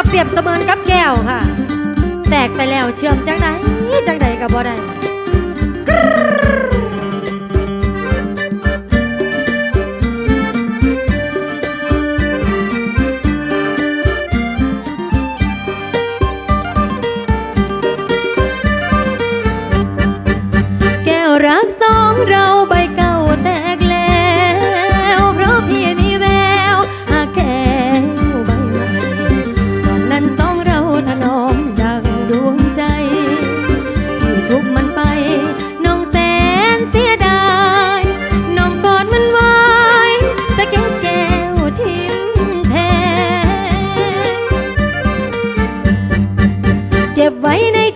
กับเปรียบเสมือนกับแก้วค่ะ แตกไปแล้วเชื่อมจังไดจังใดกับบ่ได้แก้วรักสองเราใบเก่าแตก வைனை